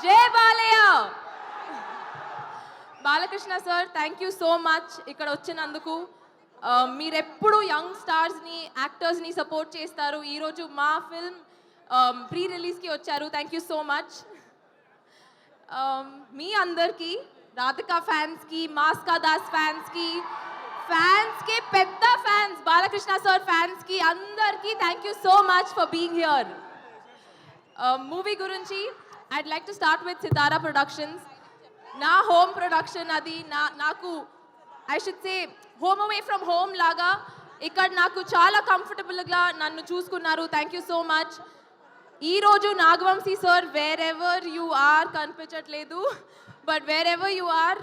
జై Balayya. Balakrishna sir thank you so much ఇక్కడ వచ్చినందుకు. మీరెప్పుడు యంగ్ స్టార్స్ని యాక్టర్స్ని సపోర్ట్ చేస్తారు. ఈరోజు మా ఫిల్మ్ ప్రీ రిలీజ్కి వచ్చారు. థ్యాంక్ యూ సో మచ్ మీ అందరికీ రాధికా ఫ్యాన్స్కి మాస్కా దాస్ ఫ్యాన్స్కి ఫ్యాన్స్కి పెద్ద ఫ్యాన్స్ బాలకృష్ణ సార్ ఫ్యాన్స్కి అందరికీ thank you so much for being here movie గురించి I'd like to start with Sitara Productions నా హోమ్ ప్రొడక్షన్ అది నా నాకు I should say home away from home లాగా ఇక్కడ నాకు చాలా కంఫర్టబుల్గా నన్ను చూసుకున్నారు థ్యాంక్ యూ సో మచ్ ఈరోజు Nagavamsi sir wherever you are కనిపించట్లేదు. But wherever you are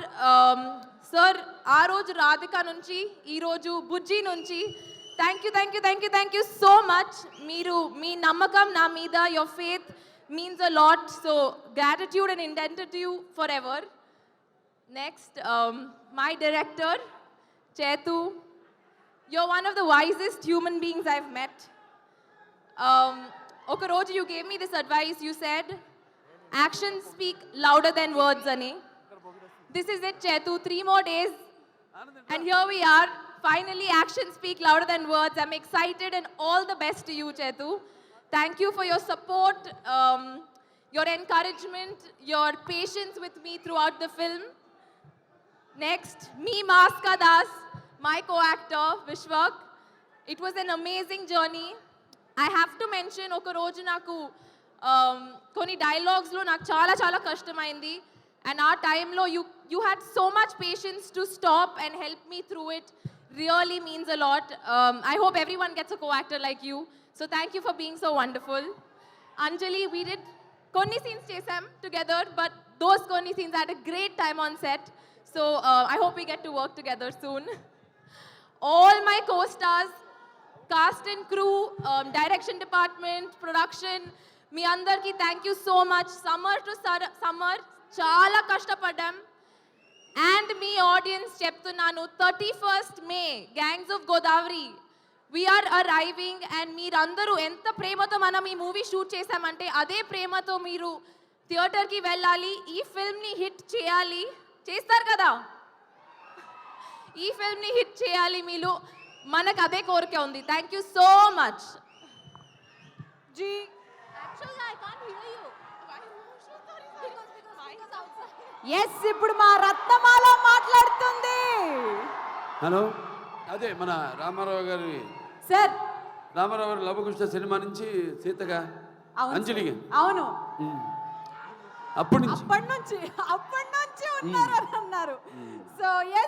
sir ఆ రోజు రాధిక నుంచి ఈరోజు బుజ్జి నుంచి thank you thank you thank you thank you so much మీరు మీ నమ్మకం నా మీద your faith means a lot. So gratitude and indebted to you forever. Next, um, my director, Chetu. You're one of the wisest human beings I've met. Um, Okoroji, you gave me this advice. You said, actions speak louder than words, Ani, This is it, Chetu. Three more days. And here we are. Finally, actions speak louder than words. I'm excited and all the best to you, Chetu. Thank you for your support, um, your encouragement, your patience with me throughout the film. Next, me, Maska Das, my co-actor, Vishwak. It was an amazing journey. I have to mention ఒక రోజు నాకు um, కొన్ని డైలాగ్స్లో నాకు చాలా చాలా కష్టమైంది and ఆ టైంలో you you had so much patience to stop and help me through it really means a lot I hope everyone gets a co actor like you so thank you for being so wonderful Anjali we did కొన్ని scenes చేసాం together but those కొన్ని scenes had a great time on set so I hope we get to work together soon all my co stars cast and crew direction department production మీ అందరికీ thank you so much summer to summer చాలా కష్టపడ్డాం and me Audience చెప్తున్నాను thirty first May gangs of Godavari we're arriving and మీరందరూ ఎంత ప్రేమతో మనం ఈ movie shoot చేశామంటే అదే ప్రేమతో మీరు థియేటర్కి వెళ్ళాలి ఈ ఫిల్మ్ని హిట్ చేయాలి. చేస్తారు కదా? ఈ ఫిల్మ్ని హిట్ చేయాలి మీరు. మనకు అదే కోరిక ఉంది. Thank you so much G S ఇప్పుడు మా రత్నమాల మాట్లాడుతుంది. హలో అదే మన రామారావు గారి సార్ రామారావు గారి లవకృష్ణ సినిమా నుంచి సీతగా సార్. అవును. అప్పటి నుంచి. అప్పటి నుంచి అప్పటి నుంచి ఉన్నారు అని అన్నారు. So yes